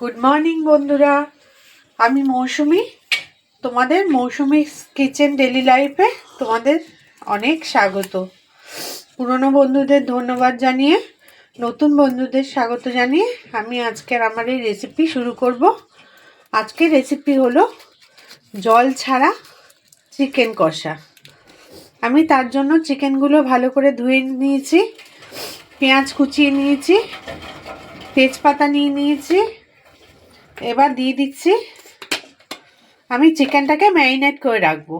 Good morning বন্ধুরা। আমি মৌসুমি। তোমাদের মৌসুমি কিচেন ডেলি লাইফে তোমাদের অনেক স্বাগত। পুরনো বন্ধুদের ধন্যবাদ জানিয়ে, নতুন বন্ধুদের স্বাগত জানিয়ে আমি আজকের আমার এই রেসিপি শুরু করব। আজকের রেসিপি হলো জল ছাড়া চিকেন কষা। আমি তার জন্য চিকেনগুলো ভালো করে ধুয়ে নিয়েছি, পেঁয়াজ কুচিয়ে নিয়েছি, তেজপাতা নিয়ে নিয়েছি এবার দিয়ে দিচ্ছি। আমি চিকেনটাকে ম্যারিনেট করে রাখব।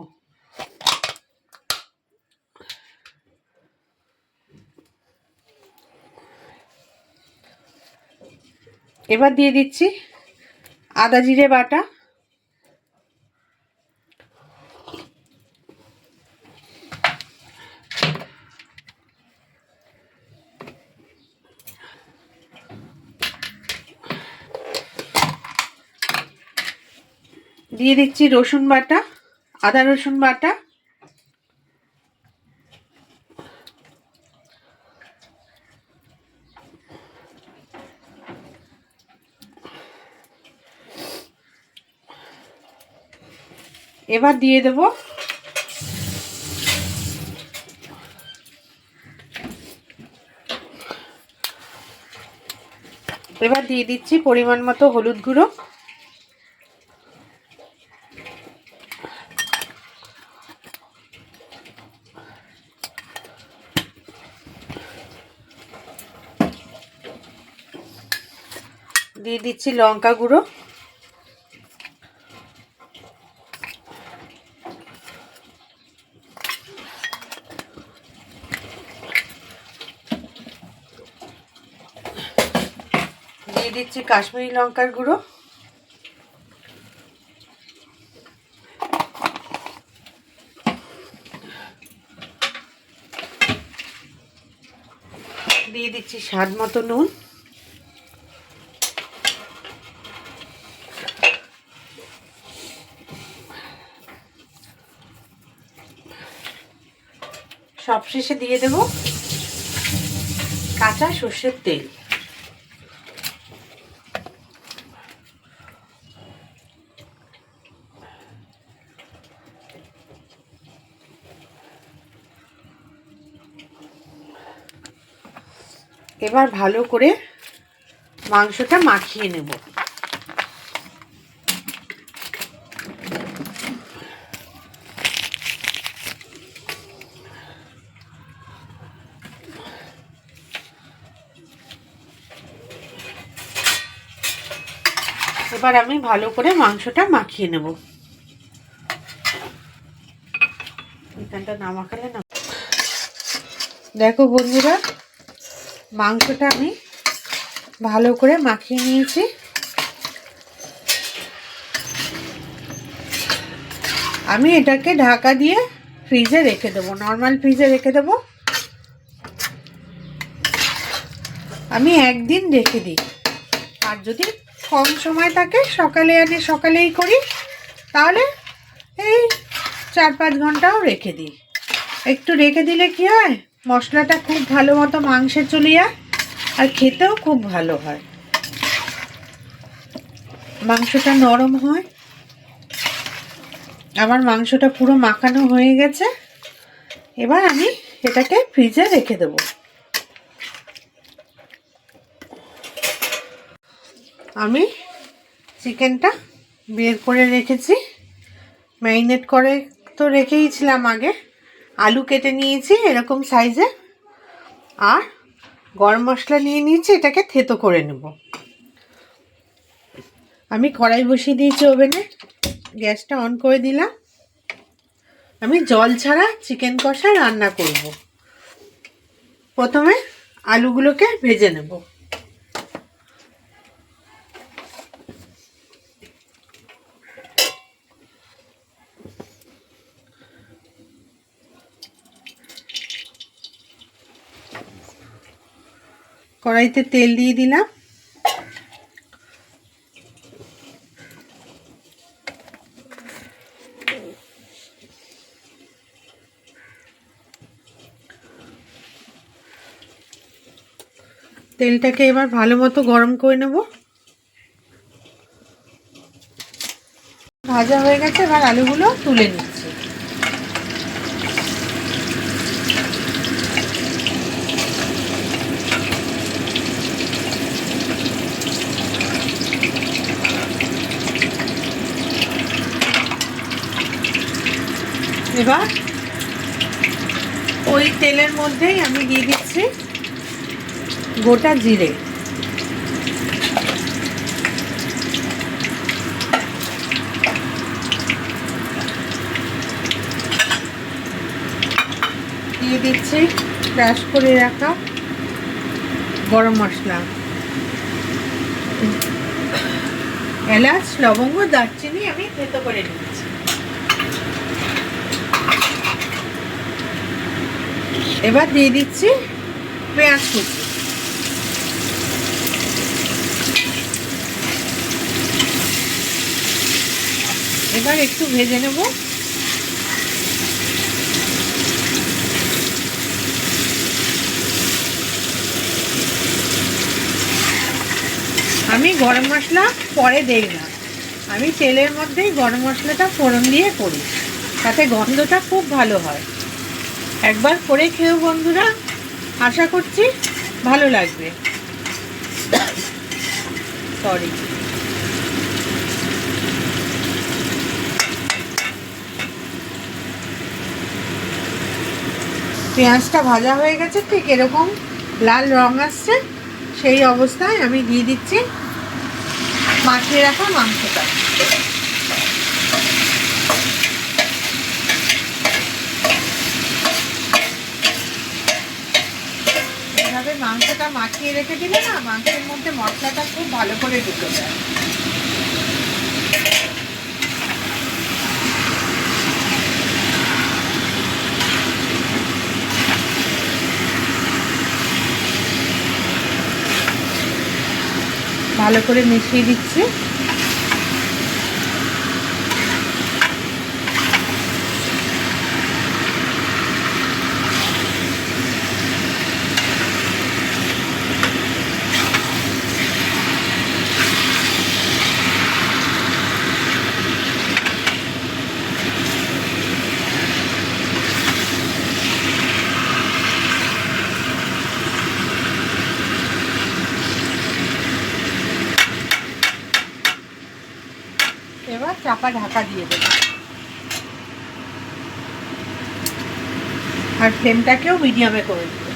এবার দিয়ে দিচ্ছি আদা জিরে বাটা। দিয়ে দিচ্ছি রসুন বাটা, আদা রসুন বাটা। এবার দিয়ে দেব এবার দিয়ে দিচ্ছি পরিমাণ মতো হলুদ গুঁড়ো। দিয়ে দিচ্ছি লঙ্কা গুঁড়ো। দিয়ে দিচ্ছি কাশ্মীরি লঙ্কার গুঁড়ো। দিয়ে দিচ্ছি স্বাদ মতো নুন। সবশেষে দিয়ে দেব কাঁচা সর্ষের তেল। এবার ভালো করে মাংসটা মাখিয়ে নেব। এবার আমি ভালো করে মাংসটা মাখিয়ে নেব। এখানটা না মাখালে না। দেখো বন্ধুরা, মাংসটা আমি ভালো করে মাখিয়ে নিয়েছি। আমি এটাকে ঢাকা দিয়ে ফ্রিজে রেখে দেবো, নর্মাল ফ্রিজে রেখে দেবো। আমি একদিন রেখে দিই, আর যদি কম সময় থাকে, সকালে আনি, সকালেই করি। তাহলে এই চার পাঁচ ঘন্টাও রেখে দিই। একটু রেখে দিলে কি হয়? মশলাটা খুব ভালো মতো মাংসে চলে যায় আর খেতেও খুব ভালো হয়। মাংসটা নরম হয়। আমার মাংসটা পুরো মাখানো হয়ে গেছে। এবার আমি এটাকে ফ্রিজে রেখে দেব। আমি চিকেনটা বের করে রেখেছি। ম্যারিনেট করে তো রেখেইছিলাম আগে। আলু কেটে নিয়েছি এরকম সাইজে। আর গরম মশলা নিয়ে নিয়েছি, এটাকে থেতো করে নেব। আমি কড়াই বসিয়ে দিয়েছি ওভেনে। গ্যাসটা অন করে দিলাম। আমি জল ছাড়া চিকেন কষা রান্না করব। প্রথমে আলুগুলোকে ভেজে নেব। কড়াইতে তেল দিয়ে দিলাম। তেলটাকে এবার ভালো মতো গরম করে নেব। ভাজা হয়ে গেছে, এবার আলুগুলো তুলে নিচ্ছি। এবার ওই তেলের মধ্যেই আমি দিয়ে দিচ্ছি গোটা জিরে। দিয়ে দিচ্ছি ক্রাশ করে রাখা গরম মশলা। এলাচ, লবঙ্গ, দারচিনি আমি থেতো করে নিচ্ছি। এবার দিয়ে দিচ্ছি পেঁয়াজ কুচি। এবার একটু ভেজে নেব। আমি গরম মশলা পরে দেই না। আমি তেলের মধ্যেই গরম মশলাটা ফোড়ন দিয়ে করি। তাতে গন্ধটা খুব ভালো হয়। একবার করে খেয়েও বন্ধুরা। আশা করছি ভালো লাগবে। সরি পেঁয়াজটা ভাজা হয়ে গেছে, ঠিক এরকম লাল রং আসছে। সেই অবস্থায় আমি দিয়ে দিচ্ছি মাখিয়ে রাখা মাংসটা। এভাবে মাংসটা মাখিয়ে রেখে দিলে না, মাংসের মধ্যে মশলাটা খুব ভালো করে ঢুকে যায়। ভালো করে মিশিয়ে দিচ্ছি। চাপা ঢাকা দিয়ে দেব। আর ফ্লেমটাকেও মিডিয়ামে করে দেবো।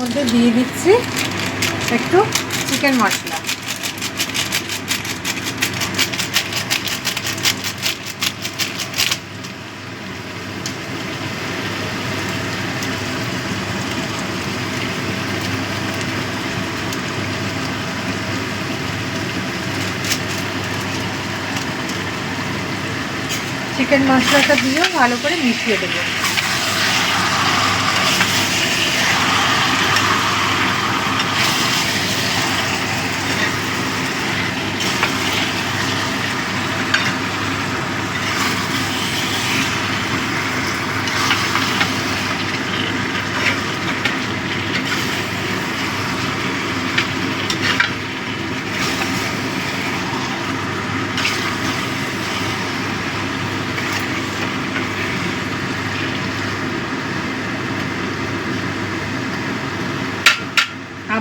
মধ্যে দিয়ে দিচ্ছি একটু চিকেন মশলা। চিকেন মশলাটা দিয়েও ভালো করে মিশিয়ে দেবো।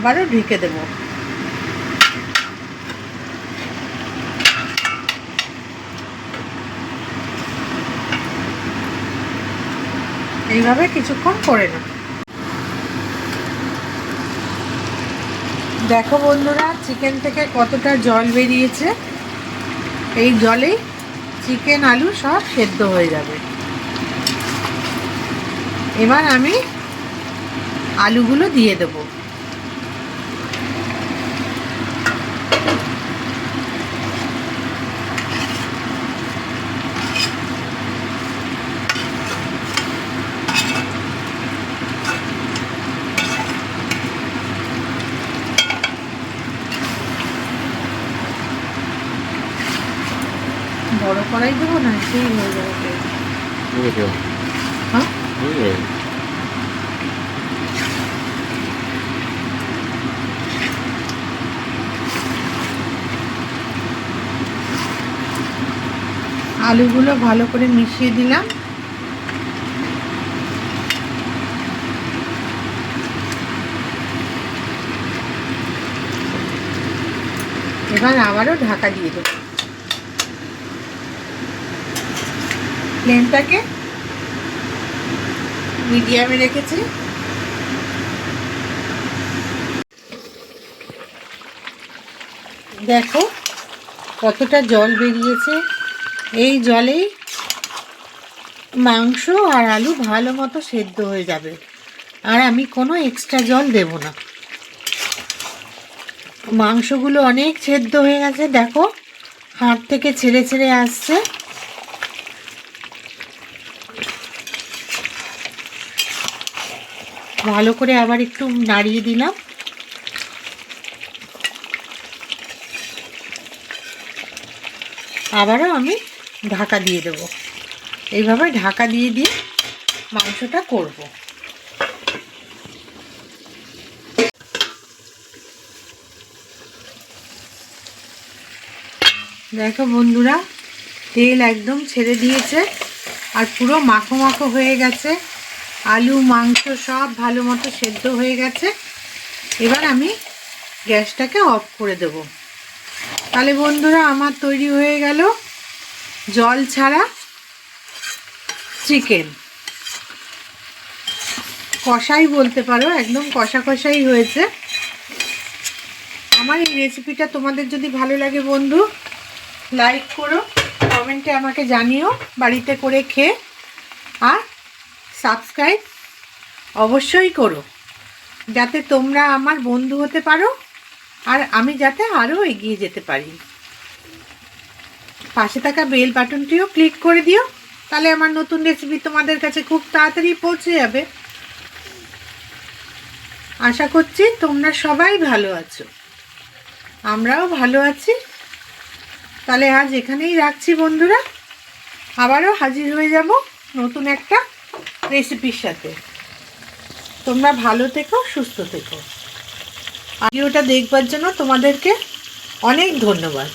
আবারও ঢেকে দেবো। এইভাবে কিছুক্ষণ করে না দেখো বন্ধুরা চিকেন থেকে কতটা জল বেরিয়েছে। এই জলেই চিকেন আলু সব সেদ্ধ হয়ে যাবে। এবার আমি আলুগুলো দিয়ে দেবো। বড় কড়াই দেবো না? সেই হয়ে যাবে। হ্যাঁ আলুগুলো ভালো করে মিশিয়ে দিলাম। এবার আবারও ঢাকা দিয়ে দেবো। ফ্লেমটাকে মিডিয়ামে রেখেছি। দেখো কতটা জল বেরিয়েছে। এই জলেই মাংস আর আলু ভালো মতো সেদ্ধ হয়ে যাবে। আর আমি কোনো এক্সট্রা জল দেব না। মাংসগুলো অনেক সেদ্ধ হয়ে গেছে, দেখো। হাত থেকে ছেড়ে ছেড়ে আসছে। ভালো করে আবার একটু নাড়িয়ে দিলাম। আবারও আমি ঢাকা দিয়ে দেবো। এইভাবে ঢাকা দিয়ে দিয়ে মাংসটা করব। দেখো বন্ধুরা, তেল একদম ছেড়ে দিয়েছে আর পুরো মাখো মাখো হয়ে গেছে। আলু, মাংস সব ভালো মতো সেদ্ধ হয়ে গেছে। এবার আমি গ্যাসটাকে অফ করে দেব। তাহলে বন্ধুরা, আমার তৈরি হয়ে গেল। জল ছাড়া চিকেন। কষাই বলতে পারো, একদম কষা কষাই হয়েছে। আমার এই রেসিপিটা তোমাদের যদি ভালো লাগে বন্ধু লাইক করো কমেন্টে আমাকে জানিও, বাড়িতে করে খেয়ে। আর সাবস্ক্রাইব অবশ্যই করো, যাতে তোমরা আমার বন্ধু হতে পারো, আর আমি যাতে আরও এগিয়ে যেতে পারি। পাশে থাকা বেল বাটনটিও ক্লিক করে দিও। তাহলে আমার নতুন রেসিপি তোমাদের কাছে খুব তাড়াতাড়ি পৌঁছে যাবে। আশা করছি তোমরা সবাই ভালো আছো। আমরাও ভালো আছি। তাহলে আজ এখানেই রাখছি বন্ধুরা। আবারও হাজির হয়ে যাব নতুন একটা রেসিপির সাথে। তোমরা ভালো থেকো, সুস্থ থেকো। ভিডিওটা দেখবার জন্য তোমাদেরকে অনেক ধন্যবাদ।